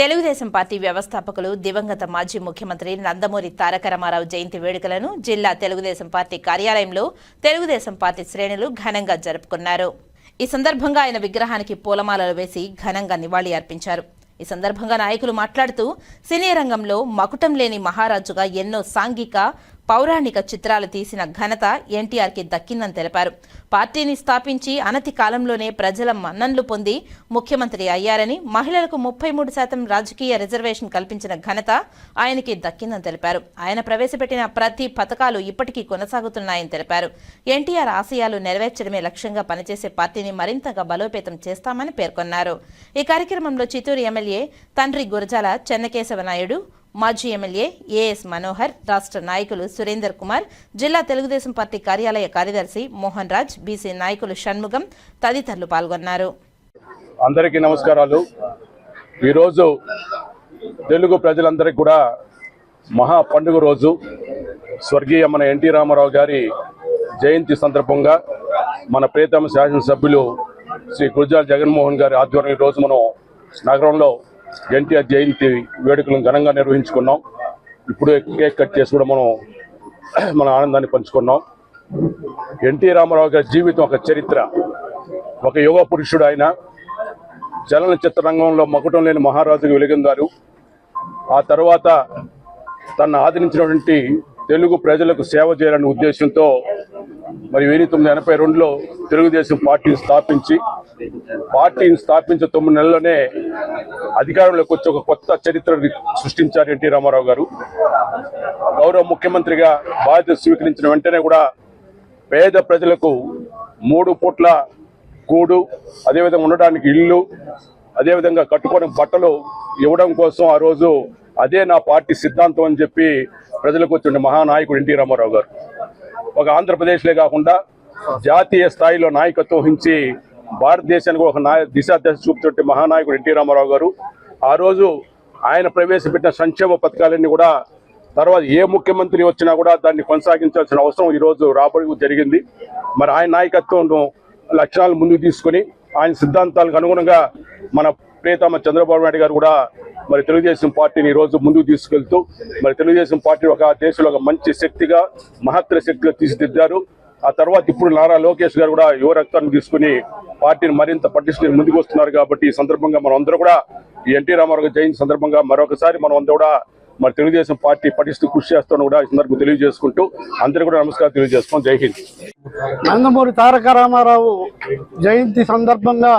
Telugu Desam party వ్యవస్థాపకులు దివంగత మాజీ ముఖ్యమంత్రి నందమూరి తారక రామారావు జయంతి వేడుకలను జిల్లా తెలుగుదేశం పార్టీ కార్యాలయంలో తెలుగుదేశం పార్టీ శ్రేణులు ఘనంగా జరుపుకున్నారు. ఈ సందర్భంగా ఆయన విగ్రహానికి పూలమాలలు వేసి ఘనంగా నివాళి అర్పించారు. ఈ సందర్భంగా నాయకులు మాట్లాడుతూ సినీ రంగంలో మకుటం లేని మహారాజుగా ఎన్నో సాంఘిక పౌరాణిక చిత్రాలు తీసిన ఘనత ఎన్టీఆర్కి దక్కిందని తెలిపారు. పార్టీని స్థాపించి అనతి కాలంలోనే ప్రజల మన్నన్లు పొంది ముఖ్యమంత్రి అయ్యారని మహిళలకు ముప్పై మూడు శాతం రాజకీయ రిజర్వేషన్ కల్పించిన ఘనత ఆయనకి దక్కిందని తెలిపారు. ఆయన ప్రవేశపెట్టిన ప్రతి పథకాలు ఇప్పటికీ కొనసాగుతున్నాయని తెలిపారు. ఎన్టీఆర్ ఆశయాలు నెరవేర్చడమే లక్ష్యంగా పనిచేసే పార్టీని మరింతగా బలోపేతం చేస్తామని పేర్కొన్నారు. ఈ కార్యక్రమంలో చిత్తూరు ఎమ్మెల్యే తండ్రి గురజాల చెన్నకేశవ నాయుడు మాజీ ఎమ్మెల్యే ఏఎస్ మనోహర్ రాష్ట్ర నాయకులు సురేందర్ కుమార్ జిల్లా తెలుగుదేశం పార్టీ కార్యాలయ కార్యదర్శి మోహన్ రాజ్ బీసీ నాయకులు షణ్ముగం తదితరులు పాల్గొన్నారు. అందరికీ నమస్కారాలు. ఈరోజు తెలుగు ప్రజలందరికీ కూడా మహా పండుగ రోజు. స్వర్గీయ మన ఎన్టీ రామారావు గారి జయంతి సందర్భంగా మన ప్రియతమ శాసనసభ్యులు శ్రీ గురజాల జగన్మోహన్ గారి ఆధ్వర్యం ఈరోజు మనం నగరంలో ఎన్టీఆర్ జయంతి వేడుకలను ఘనంగా నిర్వహించుకున్నాం. ఇప్పుడు కేక్ కట్ చేసి కూడా మనం మన ఆనందాన్ని పంచుకున్నాం. ఎన్టీ రామారావు గారి జీవితం ఒక చరిత్ర. ఒక యుగ పురుషుడు ఆయన. చలనచిత్ర రంగంలో మకుటం లేని మహారాజుగా వెలిగిందారు. ఆ తర్వాత తను ఆదరించినటువంటి తెలుగు ప్రజలకు సేవ చేయాలనే ఉద్దేశంతో మరి వెయ్యి తొమ్మిది ఎనభై రెండులో తెలుగుదేశం పార్టీని స్థాపించి పార్టీని స్థాపించిన తొమ్మిది నెలల్లోనే అధికారంలోకి వచ్చి ఒక కొత్త చరిత్ర సృష్టించారు ఎన్టీ రామారావు గారు. గౌరవ ముఖ్యమంత్రిగా బాధ్యత స్వీకరించిన వెంటనే కూడా పేద ప్రజలకు మూడు పూట్ల కూడు అదేవిధంగా ఉండడానికి ఇల్లు అదేవిధంగా కట్టుకోవడం బట్టలు ఇవ్వడం కోసం ఆ రోజు అదే నా పార్టీ సిద్ధాంతం అని చెప్పి ప్రజలకు వచ్చిన మహానాయకుడు ఎన్టీ రామారావు గారు. ఒక ఆంధ్రప్రదేశ్లే కాకుండా జాతీయ స్థాయిలో నాయకత్వం వహించి భారతదేశానికి ఒక నాయ దిశాదశ చూపుతుంటే మహానాయకుడు ఎన్టీ రామారావు గారు. ఆ రోజు ఆయన ప్రవేశపెట్టిన సంక్షేమ పథకాలన్నీ కూడా తర్వాత ఏ ముఖ్యమంత్రి వచ్చినా కూడా దాన్ని కొనసాగించాల్సిన అవసరం ఈరోజు రాబడి జరిగింది. మరి ఆయన నాయకత్వం లక్షణాలు ముందుకు తీసుకొని ఆయన సిద్ధాంతాలకు అనుగుణంగా మన ప్రియతమ చంద్రబాబు నాయుడు గారు కూడా మరి తెలుగుదేశం పార్టీని ఈరోజు ముందుకు తీసుకెళ్తూ మరి తెలుగుదేశం పార్టీ ఒక దేశంలో ఒక మంచి శక్తిగా మహత్తర శక్తిగా తీర్చిదిద్దారు. ఆ తర్వాత ఇప్పుడు నారా లోకేష్ గారు కూడా యువ రక్తాన్ని తీసుకుని పార్టీని మరింత పటిష్ట ముందుకు వస్తున్నారు కాబట్టి ఈ సందర్భంగా మనం అందరూ కూడా ఎన్టీ రామారావు జయంతి సందర్భంగా మరొకసారి మనం అందరూ కూడా మరి తెలుగుదేశం పార్టీ పటిష్ట కృషి చేస్తాను కూడా ఈ సందర్భం తెలియజేసుకుంటూ అందరూ కూడా నమస్కారం తెలియజేసుకోం జై హింద్. నందమూరి తారక రామారావు జయంతి సందర్భంగా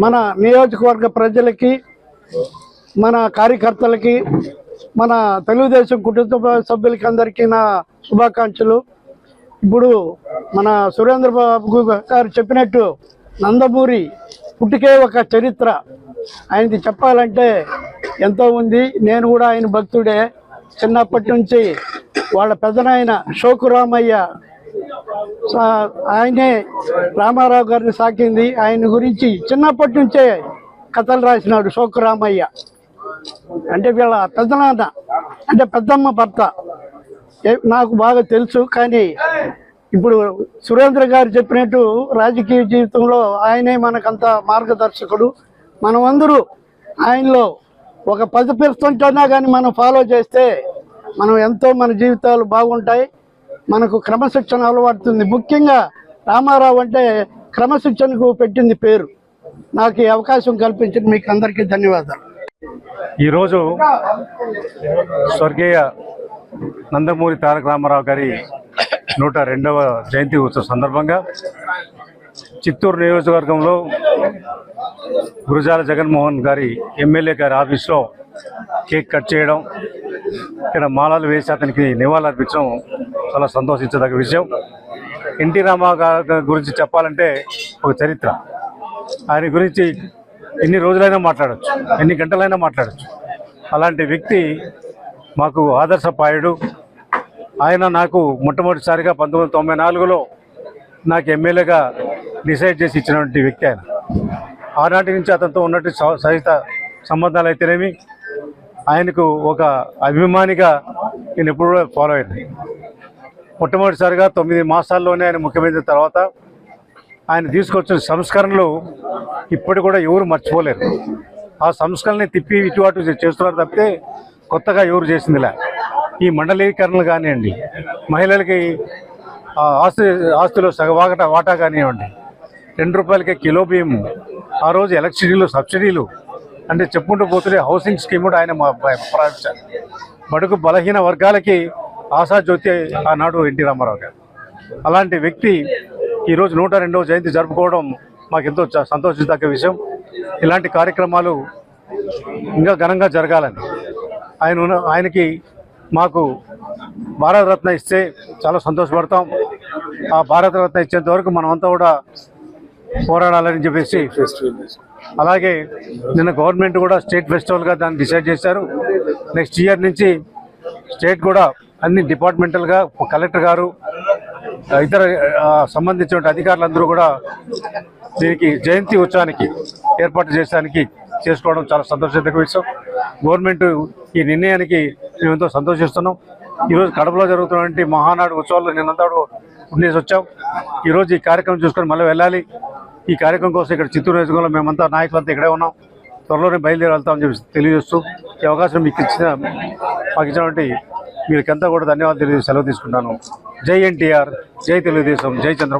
మన నియోజకవర్గ ప్రజలకి మన కార్యకర్తలకి మన తెలుగుదేశం కుటుంబ సభ్యులకి అందరికీ నా శుభాకాంక్షలు. ఇప్పుడు మన సురేంద్ర బాబు గారు చెప్పినట్టు నందమూరి పుట్టుకే ఒక చరిత్ర. ఆయనది చెప్పాలంటే ఎంతో ఉంది. నేను కూడా ఆయన భక్తుడే. చిన్నప్పటి నుంచి వాళ్ళ పెద్దనాయన శోకురామయ్య సా- ఆయనే రామారావు గారిని సాకింది. ఆయన గురించి చిన్నప్పటి నుంచే కథలు రాసినాడు శోకురామయ్య అంటే వీళ్ళ పెద్దనాన్న అంటే పెద్దమ్మ భర్త. నాకు బాగా తెలుసు కానీ ఇప్పుడు సురేంద్ర గారు చెప్పినట్టు రాజకీయ జీవితంలో ఆయనే మనకంత మార్గదర్శకుడు. మనమందరూ ఆయనలో ఒక పది పర్సెంట్ అయినా కానీ మనం ఫాలో చేస్తే మనం ఎంతో మన జీవితాలు బాగుంటాయి. మనకు క్రమశిక్షణ అలవాడుతుంది ముఖ్యంగా రామారావు అంటే క్రమశిక్షణకు పెట్టింది పేరు. నాకు అవకాశం కల్పించిన మీకు అందరికీ ధన్యవాదాలు. ఈరోజు స్వర్గీయ నందమూరి తారక రామారావు గారి నూట రెండవ జయంతి ఉత్సవ సందర్భంగా చిత్తూరు నియోజకవర్గంలో గురుజాల జగన్మోహన్ గారి ఎమ్మెల్యే గారి ఆఫీస్లో కేక్ కట్ చేయడం ఇక్కడ మాలలు వేసి అతనికి నివాళులర్పించడం చాలా సంతోషించదగ్గ విషయం. ఎన్టీ రామారావు గారి గురించి చెప్పాలంటే ఒక చరిత్ర. ఆయన గురించి ఎన్ని రోజులైనా మాట్లాడచ్చు ఎన్ని గంటలైనా మాట్లాడచ్చు. అలాంటి వ్యక్తి మాకు ఆదర్శపాయుడు. ఆయన నాకు మొట్టమొదటిసారిగా పంతొమ్మిది వందల తొంభై నాలుగులో నాకు ఎమ్మెల్యేగా డిసైడ్ చేసి ఇచ్చినటువంటి వ్యక్తి ఆయన. ఆనాటి నుంచి అతనితో ఉన్నట్టు స- సహిత సంబంధాలు అయితేనేమి ఆయనకు ఒక అభిమానిగా నేను ఎప్పుడు కూడా ఫాలో అయింది మొట్టమొదటిసారిగా తొమ్మిది మాసాల్లోనే ఆయన ముఖ్యమంత్రి తర్వాత ఆయన తీసుకొచ్చిన సంస్కరణలు ఇప్పటి కూడా ఎవరు మర్చిపోలేరు. ఆ సంస్కరణని తిప్పి ఇటు అటు చేస్తున్నారు తప్పితే కొత్తగా ఎవరు చేసిందిలే. ఈ మండలీకరణలు కానివ్వండి మహిళలకి ఆ, ఆస్తి ఆస్తిలో సగవాగట వాటా కానివ్వండి రెండు రూపాయలకే కిలో బియ్యము ఆ రోజు ఎలక్ట్రిసిటీలు సబ్సిడీలు అంటే చెప్పుకుంటూ పోతుంటే హౌసింగ్ స్కీమ్ కూడా ఆయన మా- ప్రారంభించారు. బడుగు బలహీన వర్గాలకి ఆశాజ్యోతి ఆనాడు ఎన్టీ రామారావు గారు. అలాంటి వ్యక్తి ఈరోజు నూట రెండవ జయంతి జరుపుకోవడం మాకెంతో ఎంతో సంతోషించదగ్గ విషయం. ఇలాంటి కార్యక్రమాలు ఇంకా ఘనంగా జరగాలని. ఆయన ఆయనకి మాకు భారతరత్న ఇస్తే చాలా సంతోషపడతాం. ఆ భారతరత్న ఇచ్చేంత వరకు మనమంతా కూడా పోరాడాలని చెప్పేసి అలాగే నిన్న గవర్నమెంట్ కూడా స్టేట్ ఫెస్టివల్గా దాన్ని డిసైడ్ చేశారు. నెక్స్ట్ ఇయర్ నుంచి స్టేట్ కూడా అన్ని డిపార్ట్మెంటల్గా కలెక్టర్ గారు ఇతర సంబంధించిన అధికారులందరూ కూడా దీనికి జయంతి ఉత్సవానికి ఏర్పాటు చేయడానికి చేసుకోవడం చాలా సంతోషకర విషయం గవర్నమెంట్ ఈ నిర్ణయానికి మేము ఎంతో సంతోషిస్తున్నాం. ఈరోజు కడపలో జరుగుతున్నటువంటి మహానాడు ఉత్సవాల్లో నిన్నంతా ఉండేసి వచ్చాం. ఈరోజు ఈ కార్యక్రమం చూసుకొని మళ్ళీ వెళ్ళాలి. ఈ కార్యక్రమం కోసం ఇక్కడ చిత్తూరు నియోజకవర్గంలో మేమంతా నాయకులంతా ఇక్కడే ఉన్నాం. త్వరలోనే బయలుదేరి వెళ్తామని చెప్పి తెలియజేస్తూ ఈ అవకాశం మీకు ఇచ్చిన మాకు ఇచ్చినటువంటి వీరికంతా కూడా ధన్యవాదాలు తెలియజేసి సెలవు తీసుకుంటాను. జై ఎన్టీఆర్ జై తెలుగుదేశం జై చంద్ర